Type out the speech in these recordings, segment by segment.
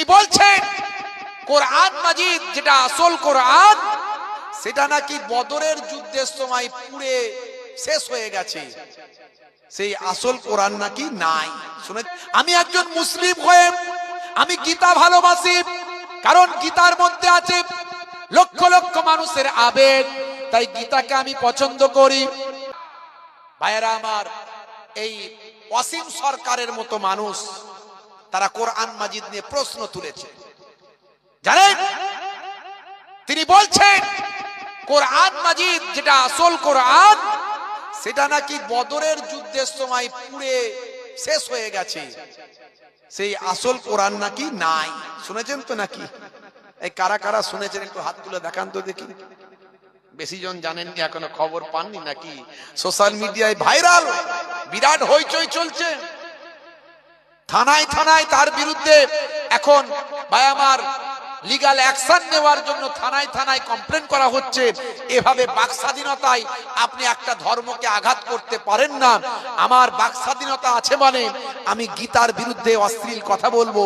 তিনি বলছেন, কোরআন মাজিদ যেটা আসল কোরআন, সেটা নাকি বদরের যুদ্ধের সময় পুড়ে শেষ হয়ে গেছে। সেই আসল কোরআন নাকি নাই। শুনে, আমি একজন মুসলিম হয়ে, আমি গীতা ভালোবাসি, কারণ গীতার মধ্যে আছে লক্ষ লক্ষ মানুষের আবেগ, তাই গীতাকে আমি পছন্দ করি। ভাইয়েরা আমার, এই অসীম সরকারের মতো মানুষ তারা কোরআন মাজিদ নিয়ে প্রশ্ন তুলেছে। জানেন? তিনি বলছেন, কোরআন মাজিদ যেটা আসল কোরআন, সেটা নাকি বদরের যুদ্ধের সময় পুড়ে শেষ হয়ে গেছে। সেই আসল কোরআন নাকি নাই। শুনেছেন তো নাকি? এই কারা কারা শুনেছেন একটু হাত তুলে দেখান তো দেখি। বেশি জন জানেননি, এখনও খবর পাননি নাকি? সোশ্যাল মিডিয়ায় ভাইরাল বিরাট হইচই চলছে। থানায় থানায় তার বিরুদ্ধে এখন আমার লিগাল অ্যাকশন নেওয়ার জন্য থানায় থানায় কমপ্লেন করা হচ্ছে। এভাবে বাক স্বাধীনতায় আপনি একটা ধর্মকে আঘাত করতে পারেন না। আমার বাক স্বাধীনতা আছে মানে আমি গীতার বিরুদ্ধে অশ্লীল কথা বলব।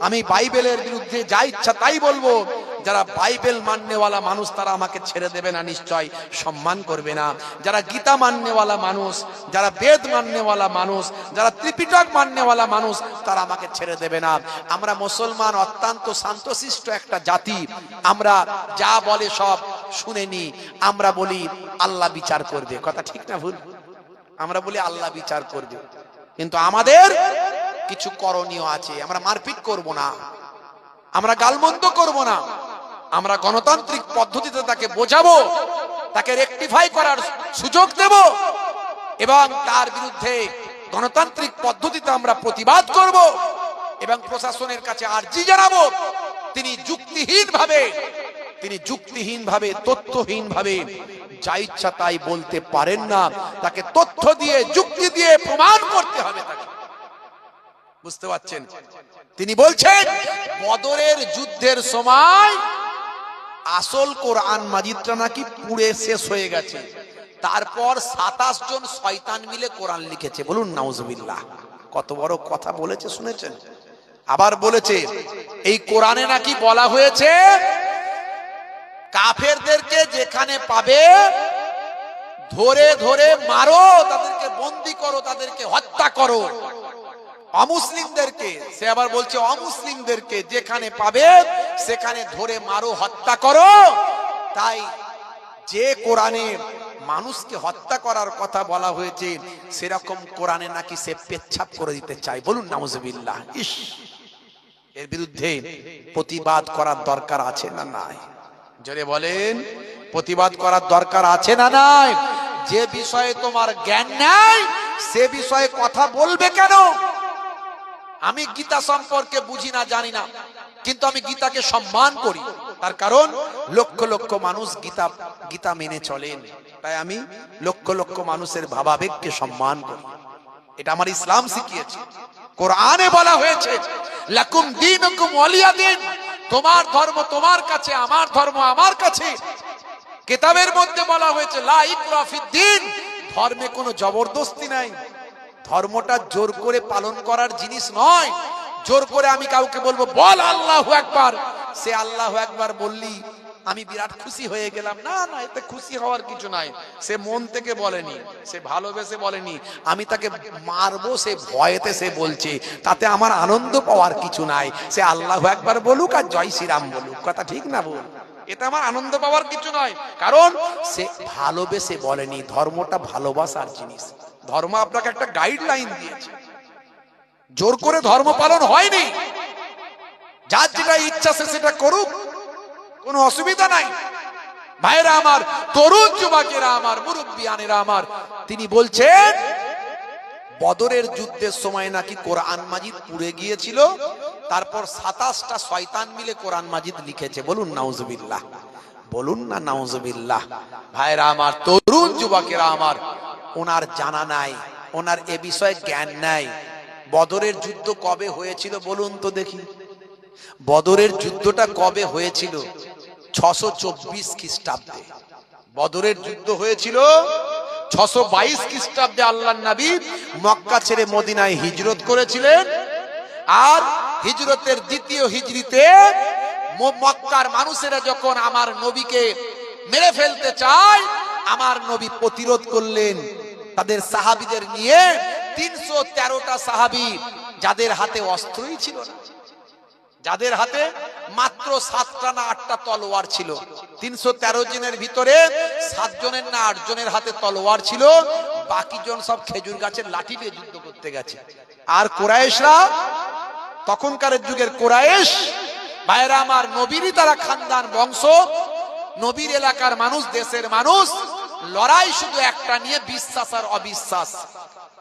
আমি বাইবেলের বিরুদ্ধে যা ইচ্ছা তাই বলব। যারা বাইবেল মাননেওয়ালা মানুষ, তারা আমাকে ছেড়ে দেবে না, নিশ্চয় সম্মান করবে না। যারা গীতা মাননেওয়ালা মানুষ, যারা বেদ মাননেওয়ালা মানুষ, যারা ত্রিপিটক মাননেওয়ালা মানুষ, তারা আমাকে ছেড়ে দেবে না। আমরা মুসলমান, অত্যন্ত শান্তশিষ্ট একটা জাতি। আমরা যা বলে সব শুনে নি। আমরা বলি, আল্লাহ বিচার করবে। কথা ঠিক না ভুল? আমরা বলি, আল্লাহ বিচার করবে। কিন্তু আমাদের কিছু করণীয় আছে, আমরা মারপিট করব না, আমরা গালমন্দ করব না, আমরা গণতান্ত্রিক পদ্ধতিতে তাকে বোঝাবো, তাকে রেকটিফাই করার সুযোগ দেব এবং তার বিরুদ্ধে গণতান্ত্রিক পদ্ধতিতে আমরা প্রতিবাদ করব এবং প্রশাসনের কাছে আর্জি জানাব, তিনি যুক্তিহীন ভাবে তিনি যুক্তিহীন ভাবে তথ্যহীন ভাবে যা ইচ্ছা তাই বলতে পারেন না, তাকে তথ্য দিয়ে, যুক্তি দিয়ে প্রমাণ করতে হবে তাকে। বুঝতে পারছেন? তিনি বলছেন, বদরের যুদ্ধের সময় আসল কোরআন মাজিদটা নাকি পুড়ে শেষ হয়ে গেছে। তারপর সাতাশ জন শয়তান মিলে কোরআন লিখেছে। বলুন, নাউজবিল্লাহ, কত বড় কথা বলেছে, শুনেছেন? আবার বলেছে, এই কোরআনে নাকি বলা হয়েছে, কাফেরদেরকে যেখানে পাবে, ধরে ধরে মারো, তাদেরকে বন্দি করো, তাদেরকে হত্যা করো। অমুসলিমদেরকে, সে আবার বলছে, অমুসলিমদেরকে যেখানে পাবে, সেখানে ধরে মারো, হত্যা করো। তাই যে কোরআনে মানুষকে হত্যা করার কথা বলা হয়েছে, সেরকম কোরআনে নাকি সে পেচ্ছাপ করে দিতে চায়। বলুন নামজবিল্লাহ ইস! এর বিরুদ্ধে প্রতিবাদ করার দরকার আছে না নাই? জোরে বলেন, প্রতিবাদ করার দরকার আছে না নাই? যে বিষয়ে তোমার জ্ঞান নাই, সে বিষয়ে কথা বলবে কেন? আমি গীতা সম্পর্কে বুঝি না, জানি না। কিন্তু আমি গীতাকে সম্মান করি। তার কারণ, লক্ষ লক্ষ মানুষ গীতা গীতা মেনে চলেন। তাই আমি লক্ষ লক্ষ মানুষের ভাবাবেগকে সম্মান করি। এটা আমার ইসলাম শিখিয়েছে। কোরআনে বলা হয়েছে, লাকুম দীনুকুম ওয়ালিয়া দিন তোমার ধর্ম তোমার কাছে, আমার ধর্ম আমার কাছে। কেতাবের মধ্যে বলা হয়েছে, লা ইকরা ফিদ্দিন ধর্মে কোনো জবরদস্তি নাই। ধর্মটা জোর করে পালন করার জিনিস নয়। জোর করে আমি কাউকে বলব, বল আল্লাহ একবার সে আল্লাহ একবার বললি, আমি বিরাট খুশি হয়ে গেলাম। না না, এতে খুশি হওয়ার কিছু নাই। সে মন থেকে বলেনি, সে ভালোবেসে বলেনি। আমি তাকে মারবো, সে ভয়েতে সে বলছে, তাতে আমার আনন্দ পাওয়ার কিছু নাই। সে আল্লাহ একবার বলুক আর জয় শ্রীরাম বলুক। কথা ঠিক না বল এটা আমার আনন্দ পাওয়ার কিছু নয় কারণ সে ভালোবেসে বলেনি, ধর্মটা ভালোবাসার জিনিস। ধর্ম আপনাকে একটা গাইডলাইন দিয়েছে। জোর করে ধর্ম পালন হয়নি। যার যেটা ইচ্ছা সে সেটা করুক। কোনো অসুবিধা নাই। ভাইরা আমার, তরুণ যুবকেরা আমার, মুরব্বিয়ানেরা আমার, তিনি বলছেন, বদরের যুদ্ধের সময় নাকি কোরআন মাজিদ পুড়ে গিয়েছিল, তারপর সাতাশটা শয়তান মিলে কোরআন মাজিদ লিখেছে। বলুন, নাউজবিল্লাহ। বলুন না, নাউজবিল্লাহ। ভাইরা আমার, তরুণ যুবকেরা আমার ওনার জানা নাই, ওনার এ বিষয়ে জ্ঞান নাই। বদরের যুদ্ধ কবে হয়েছিল বলুন তো দেখি। বদরের যুদ্ধটা কবে হয়েছিল? ছশো চব্বিশ খ্রিস্টাব্দে। বদরের যুদ্ধ হয়েছিল ছশো বাইশ খ্রিস্টাব্দে আল্লাহ নবী মক্কা ছেড়ে মদিনায় হিজরত করেছিলেন। আর হিজরতের দ্বিতীয় হিজরিতে মক্কার মানুষেরা যখন আমার নবীকে মেরে ফেলতে চায় আমার নবী প্রতিরোধ করলেন। তাদের সাহাবিদের নিয়ে তিনশো তেরোটা সাহাবি যাদের হাতে অস্ত্রই ছিল যাদের হাতে মাত্র সাতটা না আটটা তলোয়ার ছিল। তিনশো তেরো জনের ভিতরে সাত জনের না আট জনের হাতে তলোয়ার ছিল। বাকি জন সব খেজুর গাছের লাঠি দিয়ে যুদ্ধ করতে গেছে। আর কোরাইশরা, তখনকার যুগের কোরাইশ ভাইরা আমার নবীরই তারা খানদান বংশ। নবীর এলাকার মানুষ, দেশের মানুষ লড়াই শুধু একটা নিয়ে বিশ্বাস আর অবিশ্বাস।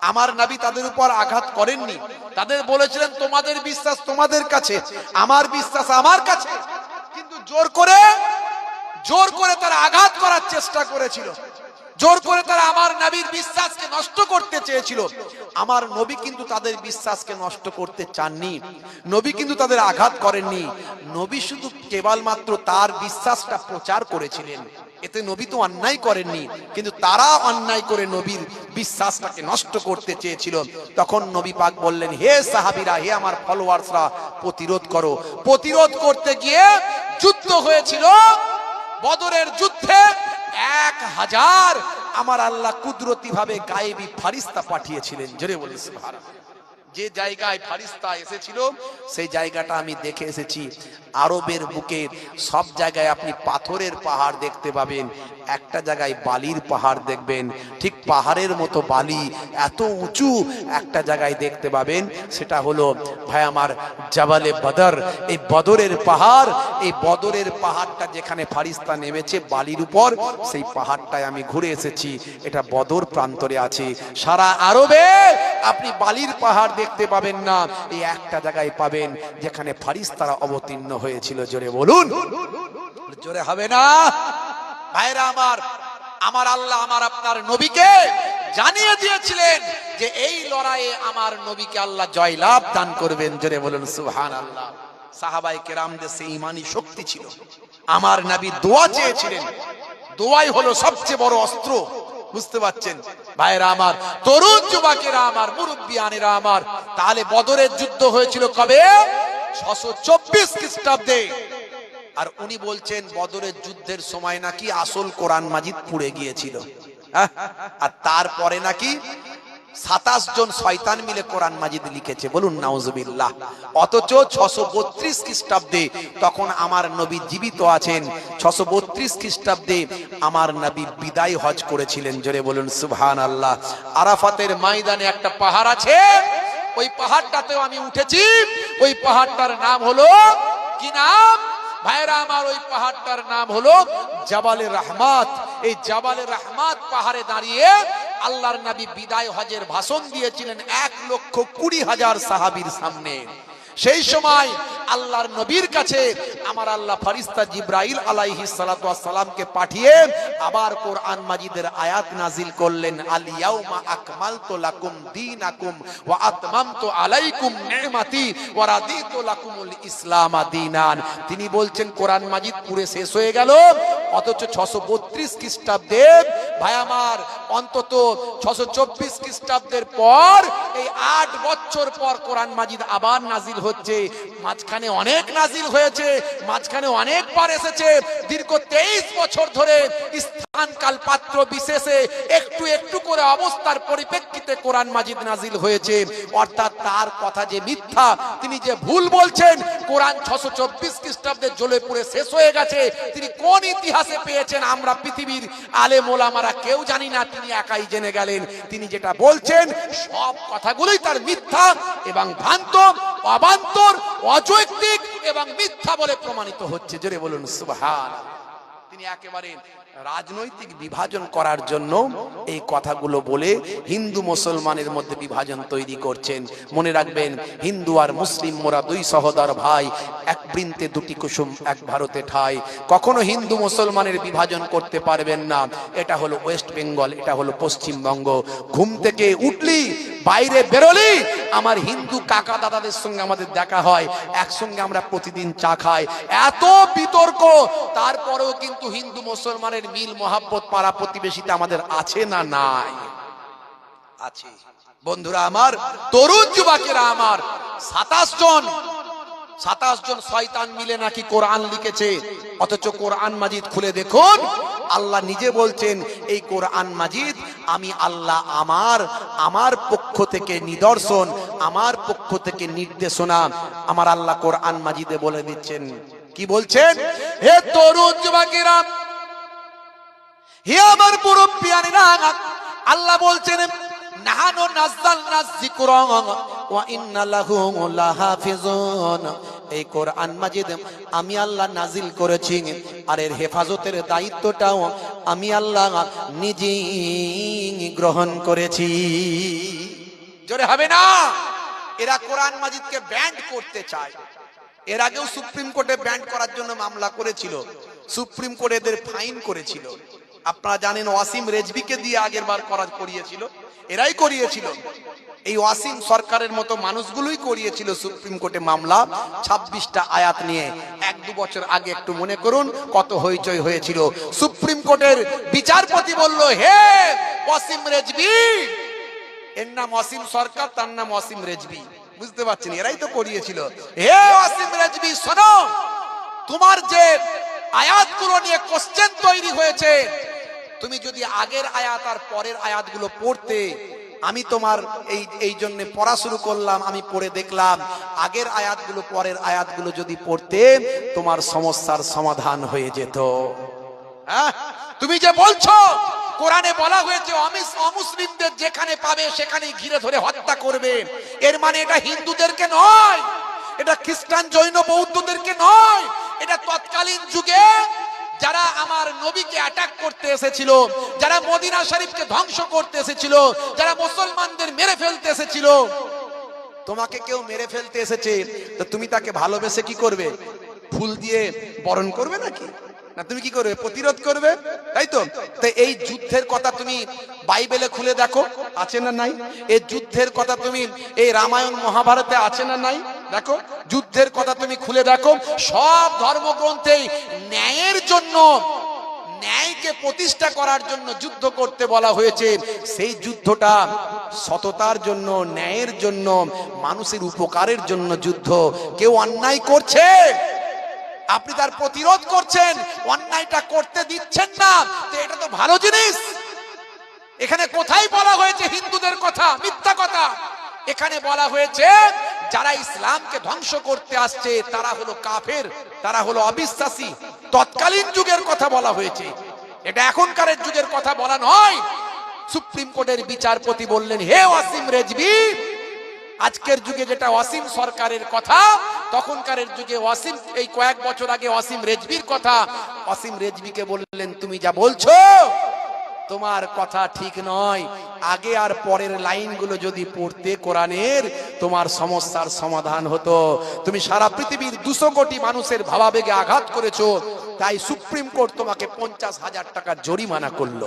আমার নবী তাদের উপর আঘাত করেননি। তাদের বলেছিলেন, তোমাদের বিশ্বাস তোমাদের কাছে, আমার বিশ্বাস আমার কাছে। কিন্তু জোর করে জোর করে তারা আঘাত করার চেষ্টা করেছিল। জোর করে তারা আমার নবীর বিশ্বাসকে নষ্ট করতে চেয়েছিল। আমার নবী কিন্তু তাদের বিশ্বাসকে নষ্ট করতে চাননি। নবী কিন্তু তাদের আঘাত করেননি। নবী শুধু কেবলমাত্র তার বিশ্বাসটা প্রচার করেছিলেন। এতে নবী তো অন্যায় করেননি, কিন্তু তারা অন্যায় করে নবীর বিশ্বাসটাকে নষ্ট করতে চেয়েছিল। তখন নবী পাক বললেন, হে সাহাবিরা, হে আমার ফলোয়ার্সরা, প্রতিরোধ করো। প্রতিরোধ করতে গিয়ে যুদ্ধ হয়েছিল, বদরের যুদ্ধে এক হাজার, আমার আল্লাহ কুদরতি ভাবে গায়েবী ফারিস্তা পাঠিয়েছিলেন। জোরে বলি সুবহানাল্লাহ। যে জায়গায় ফারিস্তা এসেছিল, সেই জায়গাটা আমি দেখে এসেছি। আরবের বুকে সব জায়গায় আপনি পাথরের পাহাড় দেখতে পাবেন। একটা জায়গায় বালির পাহাড় দেখবেন, ঠিক পাহাড়ের মতো বালি, এত উঁচু একটা জায়গায় দেখতে পাবেন, সেটা হলো, ভাই আমার জাবালে বদর, এই বদরের পাহাড়, এই বদরের পাহাড়টা যেখানে ফারিস্তা নেমেছে বালির উপর, সেই পাহাড়টায় আমি ঘুরে এসেছি, এটা বদর প্রান্তরে আছে। সারা আরবে আপনি বালির পাহাড় দেখতে পাবেন না, এই একটা জায়গায় পাবেন, যেখানে ফারিস্তারা অবতীর্ণ হয়েছিল, জোরে বলুন। জোরে হবে না? ভাইরা আমার আমার আল্লাহ আমার আপনার নবীকে জানিয়ে দিয়েছিলেন যে এই লড়াইয়ে আমার নবীকে আল্লাহ জয়লাভ দান করবেন। জোরে বলুন সুহান আল্লাহ সাহাবাই কেরামদের শক্তি ছিল। আমার নবী দোয়া চেয়েছিলেন। দোয়াই হলো সবচেয়ে বড় অস্ত্র, বুঝতে পাচ্ছেন ভাইরা আমার, তরুণ যুবকেরা আমার, মুরব্বিয়ানেরা আমার, তাহলে বদরের যুদ্ধ হয়েছিল কবে? ছশো চব্বিশ খ্রিস্টাব্দে। আর উনি বলছেন, বদরের যুদ্ধের সময় নাকি আসল কোরআন মাজিদ পুড়ে গিয়েছিল। হ্যাঁ? আর তারপরে নাকি সাতাশ জন শয়তান মিলে কোরআন মাজিদ লিখেছে। বলুন, নাউজুবিল্লাহ। অথচ ছশো বত্রিশ খ্রিস্টাব্দে তখন আমার নবী জীবিত আছেন। ছশো বত্রিশ খ্রিস্টাব্দে আমার নবী বিদায় হজ করেছিলেন। জোরে বলুন সুবহান আল্লাহ আরাফাতের ময়দানে একটা পাহাড় আছে। ওই পাহাড়টাতেও আমি উঠেছি। ওই পাহাড়টার নাম হলো কি নাম? ভাইরা, আমার ওই পাহাড়টার নাম হলো জাবালে রহমাত। এই জাবালে রহমাত পাহাড়ে দাঁড়িয়ে আল্লাহর নবী বিদায় হজের ভাষণ দিয়েছিলেন এক লক্ষ কুড়ি হাজার সাহাবির সামনে। সেই সময় আল্লাহর নবীর কাছে আমার আল্লাহ ফারিস্তা জিব্রাইল আলাইহি সালামকে পাঠিয়ে আবার কোরআন মাজিদের আয়াত নাজিল করলেন, আল ইয়াউমা আকমালতু লাকুম দীনাকুম ওয়া আতমামতু আলাইকুম নি'মাতি ওয়া রাদিতু লাকুমুল ইসলাম দীনান। তিনি বলছেন, কোরআন মাজিদ পুরে শেষ হয়ে গেল, অথচ 632 খ্রিস্টাব্দে, ভাই আমার, অন্তত 624 খ্রিস্টাব্দের পর, এই আট বছর পর কোরআন মাজিদ আবার নাজিল হচ্ছে। মাঝখানে অনেক নাজিল হয়েছে মাঝখানে অনেকবার এসেছে দীর্ঘ তেইশ বছর ধরে স্থান কাল পাত্র বিশেষে একটু একটু করে অবস্থার পরিপ্রেক্ষিতে কোরআন মাজিদ নাজিল হয়েছে। অর্থাৎ তার কথা যে মিথ্যা, তিনি যে ভুল বলছেন, কোরআন ছশো চব্বিশ খ্রিস্টাব্দে জ্বলে পুড়ে শেষ হয়ে গেছে। তিনি কোন ইতিহাসে পেয়েছেন আমরা পৃথিবীর আলে মোলামারা কেউ জানি না, তিনি একাই জেনে গেলেন। তিনি যেটা বলছেন, সব কথাগুলোই তার মিথ্যা এবং ভ্রান্ত, অবান্তর, অযৌক্তিক এবং মিথ্যা বলে প্রমাণিত হচ্ছে। জোরে বলুন সুবহান তিনি একেবারে রাজনৈতিক বিভাজন করার জন্য এই কথাগুলো বলে হিন্দু মুসলমানের মধ্যে বিভাজন তৈরি করছেন। মনে রাখবেন, হিন্দু আর মুসলিম, মোরা দুই সহদর ভাই, এক বৃন্তে দুটি কুসুম, এক ভারতে ঠাই। কখনো হিন্দু মুসলমানের বিভাজন করতে পারবেন না। এটা হলো ওয়েস্ট বেঙ্গল, এটা হলো পশ্চিমবঙ্গ। ঘুম থেকে উঠলি, বাইরে বেরোলি, আমার হিন্দু কাকা দাদাদের সঙ্গে আমাদের দেখা হয়, একসঙ্গে আমরা প্রতিদিন চা খাই। এত বিতর্ক, তারপরেও কিন্তু হিন্দু মুসলমানের মিল, মহাব্বত, পাড়া প্রতিবেশীতে আমাদের আছে না নাই? আছে। বন্ধুরা আমার, তরুণ যুবকেরা আমার, সাতাশ জন সাতাশ জন শয়তান মিলে নাকি কোরআন লিখেছে, অথচ কোরআন মাজিদ খুলে দেখুন, আল্লাহ নিজে বলছেন, এই কোরআন মাজিদ, আমি আল্লাহ আমার আমার পক্ষ থেকে নিদর্শন, আমার পক্ষ থেকে নির্দেশনা, আমার আল্লাহ কোরআন মাজিদে বলে দিচ্ছেন। কি বলছেন? হে তরুণ যুবকেরা, হে আমার মুরব্বিয়ানেরা আল্লাহ বলছেন, নাহানু নাযালনা যিকরা ওয়া ইন্না লাহু লাহাফিজুন এই কোরআন মাজিদ আমি আল্লাহ নাজিল করেছি, আর এর হেফাজতের দায়িত্বটাও আমি আল্লাহ নিজেই গ্রহণ করেছি। জোরে হবে না? এরা কোরআন মাজিদকে ব্যান্ড করতে চায়। এর আগেও সুপ্রিম কোর্টে ব্যান্ড করার জন্য মামলা করেছিল। সুপ্রিম কোর্ট এদের ফাইন করেছিল। আপনারা জানেন ওয়াসিম রেজবিকে দিয়ে আগের বার করা করিয়েছিল। এরাই করিয়েছিল। এই ওয়াসিম সরকারের মতো মানুষগুলোই করিয়েছিল সুপ্রিম কোর্টে মামলা। ছাব্বিশটা আয়াত নিয়ে এক দু বছর আগে একটু মনে করুন কত হইচই হয়েছিল। সুপ্রিম কোর্টের বিচারপতি বলল, হে ওয়াসিম রেজবি এর নাম অসীম সরকার, তার নাম অসীম রেজবি বুঝতে পারছেন এরাই তো করিয়েছিল হে অসীম রেজবি শোনো তোমার যে আয়াতগুলো নিয়ে কোশ্চেন তৈরি হয়েছে তুমি যদি আগের আয়াত আর পরের আয়াতগুলো পড়তে আমি তোমার এই এই জন্য পড়া শুরু করলাম আমি পড়ে দেখলাম আগের আয়াতগুলো পরের আয়াতগুলো যদি পড়তে তোমার সমস্যার সমাধান হয়ে যেত হ্যাঁ? তুমি যে বলছো কোরআনে বলা হয়েছে, অমিস অমুসলিমদের যেখানে পাবে সেখানে ঘিরে ধরে হত্যা করবে। এর মানে এটা হিন্দুদেরকে নয়, এটা খ্রিস্টান, জৈন, বৌদ্ধদেরকে নয়, এটা তৎকালীন যুগে যারা আমার নবীকে অ্যাটাক করতে এসেছিল, যারা মদিনা শরীফকে ধ্বংস করতে এসেছিল, যারা মুসলমানদের মেরে ফেলতে এসেছিল। তোমাকে কেউ মেরে ফেলতে এসেছে, তো তুমি তাকে ভালোবেসে কি করবে? ফুল দিয়ে বরণ করবে নাকি? না, তুমি কি করবে? প্রতিরোধ করবে? তাই তো? তো এই যুদ্ধের কথা তুমি বাইবেলে খুলে দেখো, আছে না নাই? এই যুদ্ধের কথা তুমি এই রামায়ণ মহাভারতে আছে না নাই? দেখো, যুদ্ধের কথা তুমি খুলে দেখো, সব ধর্মগ্রন্থেই ন্যায়ের জন্য, ন্যায়কে প্রতিষ্ঠা করার জন্য যুদ্ধ করতে বলা হয়েছে। সেই যুদ্ধটা সততার জন্য, ন্যায়ের জন্য, মানুষের উপকারের জন্য যুদ্ধ। কেউ অন্যায় করছে? আপনি তার প্রতিরোধ করছেন, অন্যায়টা করতে দিচ্ছেন না, তো এটা তো ভালো জিনিস। এখানে কোথায় বলা হয়েছে হিন্দুদের কথা? মিথ্যা কথা। এখানে বলা হয়েছে, যারা ইসলামকে ধ্বংস করতে আসছে, তারা হলো কাফের, তারা হলো অবিশ্বাসী। তৎকালীন যুগের কথা বলা হয়েছে। এটা এখনকার যুগের কথা বলা নয়। সুপ্রিম কোর্টের বিচারপতি বললেন, হে অসীম রেজবি আজকের যুগে যেটা অসীম সরকারের কথা তখনকারের যুগে অসীম এই কয়েক বছর আগে অসীম রেজবির কথা অসীম রেজবিকে বললেন, তুমি যা বলছো, তোমার কথা ঠিক নয়। আগে আর পরের লাইনগুলো যদি পড়তে কোরআনের, তোমার সমস্যার সমাধান হতো। তুমি সারা পৃথিবীর দুশো কোটি মানুষের ভাবাবেগে আঘাত করেছ। তাই সুপ্রিম কোর্ট তোমাকে পঞ্চাশ হাজার টাকা জরিমানা করল।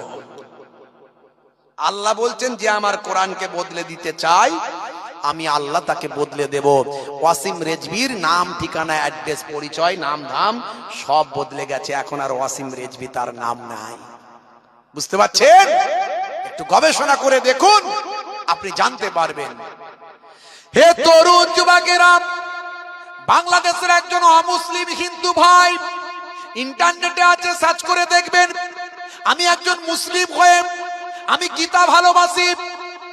আল্লাহ বলছেন, যে আমার কোরআনকে বদলে দিতে চাই আমি আল্লাহ তাকে বদলে দেব। ওয়াসিম রেজবির নাম, ঠিকানা, অ্যাড্রেস, পরিচয়, নাম, ধাম, সব বদলে গেছে। এখন আর ওয়াসিম রেজবি তার নাম নাই। বুঝতে পারছেন? একটু গবেষণা করে দেখুন, আপনি জানতে পারবেন। হে তরুণ যুবকেরা, বাংলাদেশের একজন অমুসলিম হিন্দু ভাই, ইন্টারনেটে আছে, সার্চ করে দেখবেন, আমি একজন মুসলিম হয়ে, আমি গীতা ভালোবাসি,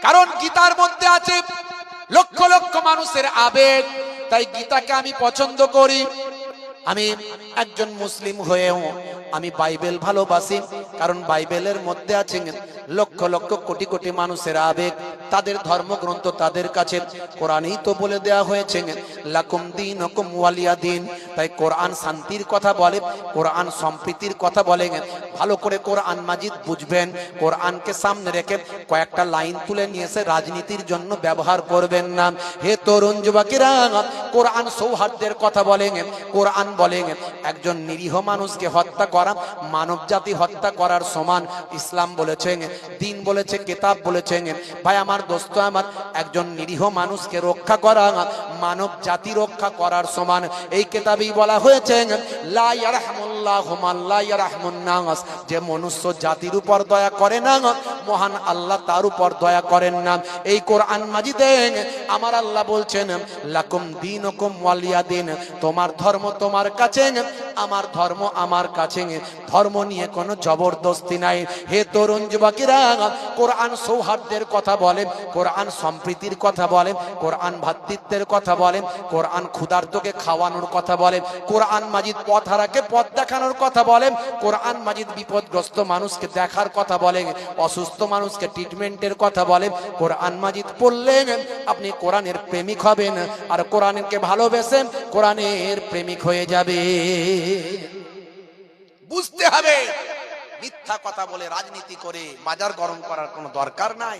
কারণ গীতার মধ্যে আছে লক্ষ লক্ষ মানুষের আবেগ তাই গীতাকে আমি পছন্দ করি। আমি একজন মুসলিম হয়েও আমি বাইবেল ভালোবাসি, কারণ বাইবেলের মধ্যে আছে লক্ষ লক্ষ কোটি কোটি মানুষের আবেগ। তাদের ধর্মগ্রন্থ তাদের কাছে, কোরআনই তো বলে দেয়া হয়েছে লাকুম দিন ওয়ালিয়া দিন। তাই কোরআন শান্তির কথা বলে, কোরআন সম্প্রীতির কথা বলে ভালো করে কোরআন মাজিদ বুঝবেন, কোরআনকে সামনে রেখে কয়েকটা লাইন তুলে নিয়ে এসে রাজনীতির জন্য ব্যবহার করবেন না। হে তরুণ যুবকেরা, কোরআন সৌহার্দ্যের কথা বলেন কোরআন বলেন একজন নিরীহ মানুষকে হত্যা করা মানব জাতি হত্যা করার সমান ইসলাম বলেছেন, দিন বলেছে কেতাব বলেছেন। ভাই, আমার দোস্ত, আমার একজন নিরীহ মানুষকে রক্ষা করা মানব জাতি রক্ষা করার সমান। এই কেতাবেই বলা হয়েছে যে মনুষ্য জাতির উপর দয়া করে না, মহান আল্লাহ তার উপর দয়া করেন না। এই কোরআন মাজিদে আমার আল্লাহ বলছেন, লাকুম দীনুকুম ওয়ালিয়া দিন তোমার ধর্ম তোমার কাছে, আমার ধর্ম আমার কাছে। ধর্ম নিয়ে কোনো জবরদস্তি নাই। হে তরুণ যুবকেরা, কোরআন সৌহার্দ্যের কথা বলে, কোরআন সম্প্রীতির কথা বলে, কোরআন ভাতৃত্বের কথা বলে, কোরআন ক্ষুধার্তকে খাওয়ানোর কথা বলে, কোরআন মাজিদ পথ হারাকে পথ দেখানোর কথা বলে, কোরআন মাজিদ বিপদগ্রস্ত মানুষকে দেখার কথা বলে, অসুস্থ মানুষকে ট্রিটমেন্টের কথা বলে, কোরআন মাজিদ পড়লেন আপনি কোরআনের প্রেমিক হবেন, আর কোরআনকে ভালোবেসেন কোরআনের প্রেমিক হয়ে যাবে। বুঝতে হবে। মিথ্যা কথা বলে রাজনীতি করে বাজার গরম করার কোনো দরকার নাই।